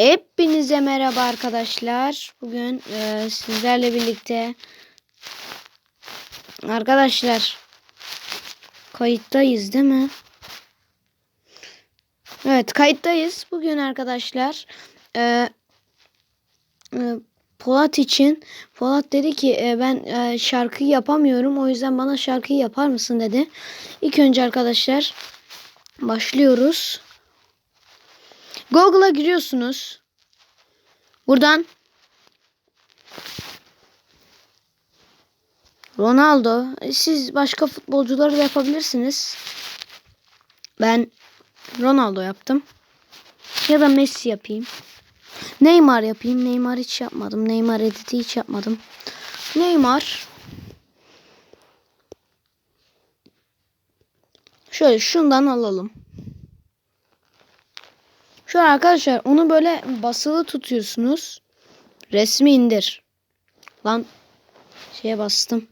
Hepinize merhaba arkadaşlar. Bugün e, sizlerle birlikte arkadaşlar kayıttayız değil mi? Evet kayıttayız. Bugün arkadaşlar e, e, Polat için Polat dedi ki e, ben e, şarkı yapamıyorum. O yüzden bana şarkıyı yapar mısın dedi. İlk önce arkadaşlar başlıyoruz. Google'a giriyorsunuz. Buradan Ronaldo. Siz başka futbolcuları da yapabilirsiniz. Ben Ronaldo yaptım. Ya da Messi yapayım. Neymar yapayım. Neymar hiç yapmadım. Neymar editi hiç yapmadım. Neymar. Şöyle şundan alalım. Şu an arkadaşlar onu böyle basılı tutuyorsunuz. Resmi indir. Lan şeye bastım.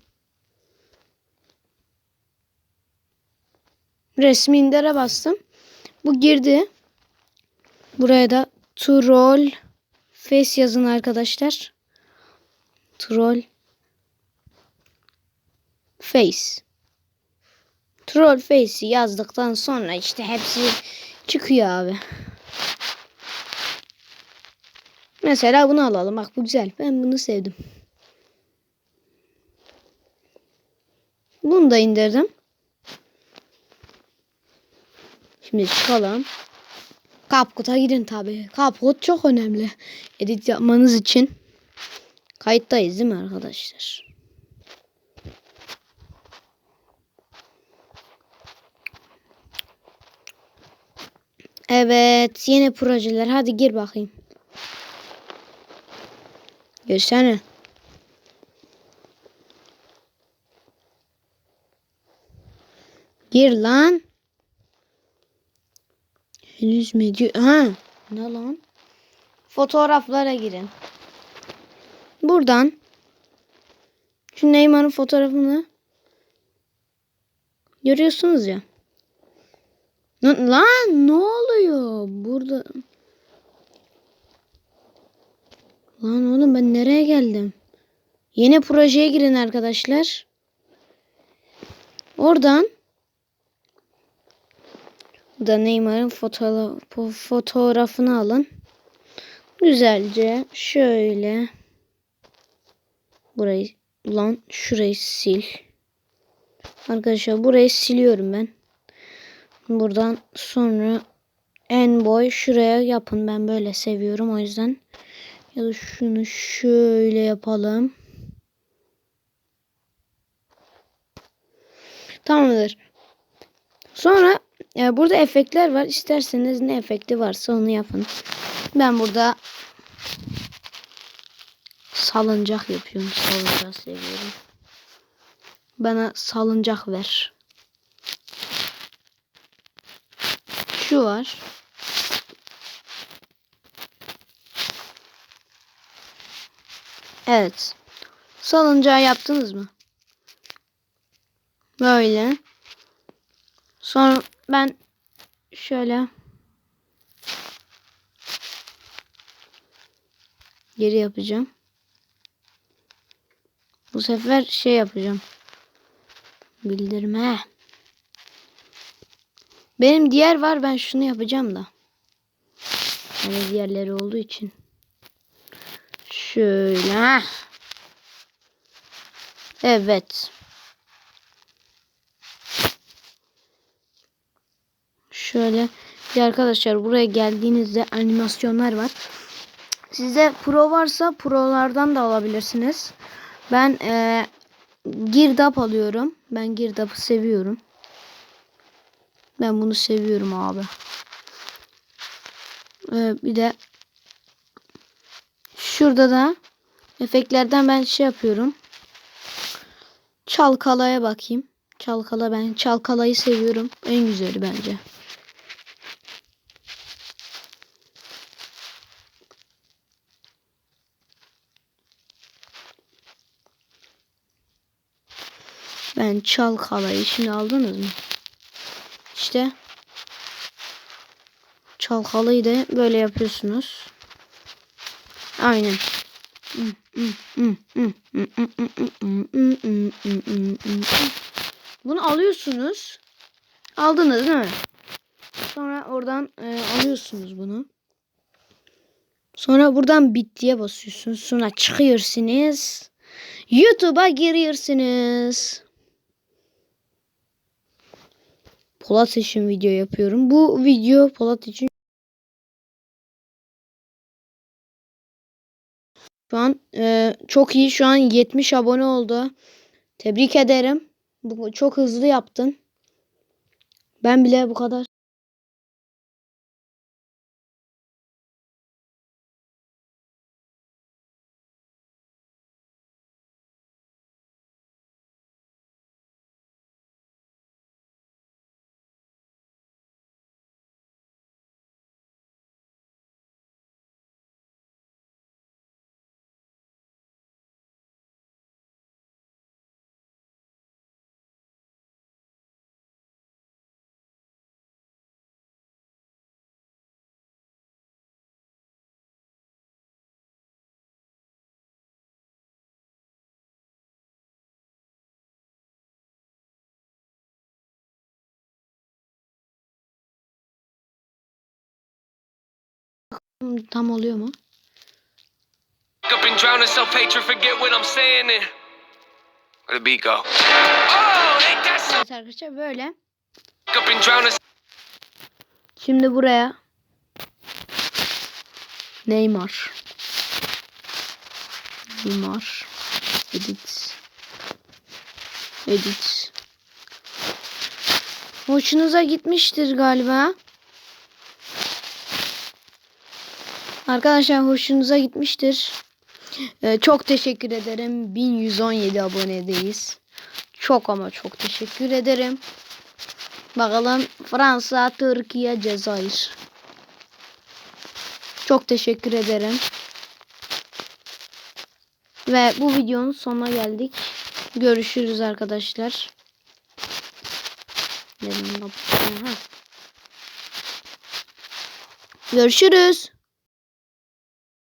Resmi indire bastım. Bu girdi. Buraya da troll face yazın arkadaşlar. Troll face. Troll face'i yazdıktan sonra işte hepsi çıkıyor abi. Mesela bunu alalım. Bak bu güzel. Ben bunu sevdim. Bunu da indirdim. Şimdi çıkalım. CapCut'a gidin tabi. CapCut çok önemli. Edit yapmanız için. Kayıttayız değil mi arkadaşlar? Evet. Yeni projeler. Hadi gir bakayım. Girsene. Gir lan. Henüz mi? Ha. Ne lan? Fotoğraflara girin. Buradan şu Neymar'ın fotoğrafını görüyorsunuz ya. Lan ne oluyor? Burada Lan oğlum ben nereye geldim? Yeni projeye girin arkadaşlar. Oradan da Neymar'ın fotoğraf, fotoğrafını alın. Güzelce şöyle burayı lan şurayı sil. Arkadaşlar burayı siliyorum ben. Buradan sonra en boy şuraya yapın. Ben böyle seviyorum o yüzden. Ya da şunu şöyle yapalım. Tamamdır. Sonra e, burada efektler var. İsterseniz ne efekti varsa onu yapın. Ben burada salıncak yapıyorum. Salıncak seviyorum. Bana salıncak ver. Şu var. Evet. Salıncağı yaptınız mı? Böyle. Sonra ben şöyle geri yapacağım. Bu sefer şey yapacağım. Bildirme. Benim diğer var ben şunu yapacağım da. Hani diğerleri olduğu için. Şöyle. Evet. Şöyle bir arkadaşlar buraya geldiğinizde animasyonlar var. Size pro varsa prolardan da alabilirsiniz. Ben e, girdap alıyorum. Ben girdapı seviyorum. Ben bunu seviyorum abi. Ee, bir de Şurada da efektlerden ben şey yapıyorum. Çalkalaya bakayım. Çalkala ben çalkalayı seviyorum. En güzeli bence. Ben çalkalayı şimdi aldınız mı? İşte çalkalıyı da böyle yapıyorsunuz. Aynen. Bunu alıyorsunuz. Aldınız değil mi? Sonra oradan e, alıyorsunuz bunu. Sonra buradan bittiye basıyorsunuz. Sonra çıkıyorsunuz. YouTube'a giriyorsunuz. Polat için video yapıyorum. Bu video Polat için An e, çok iyi. Şu an 70 abone oldu. Tebrik ederim. Bu çok hızlı yaptın. Ben bile bu kadar tam oluyor mu? up and drown in self-hatred, forget what I'm saying and where the beat go? Oh? Evet arkadaşlar böyle. Şimdi buraya Neymar Neymar Edit Edit Hoşunuza gitmiştir galiba. Arkadaşlar hoşunuza gitmiştir. Ee, çok teşekkür ederim. 1117 abonedeyiz. Çok ama çok teşekkür ederim. Bakalım Fransa, Türkiye, Cezayir. Çok teşekkür ederim. Ve bu videonun sonuna geldik. Görüşürüz arkadaşlar. Görüşürüz.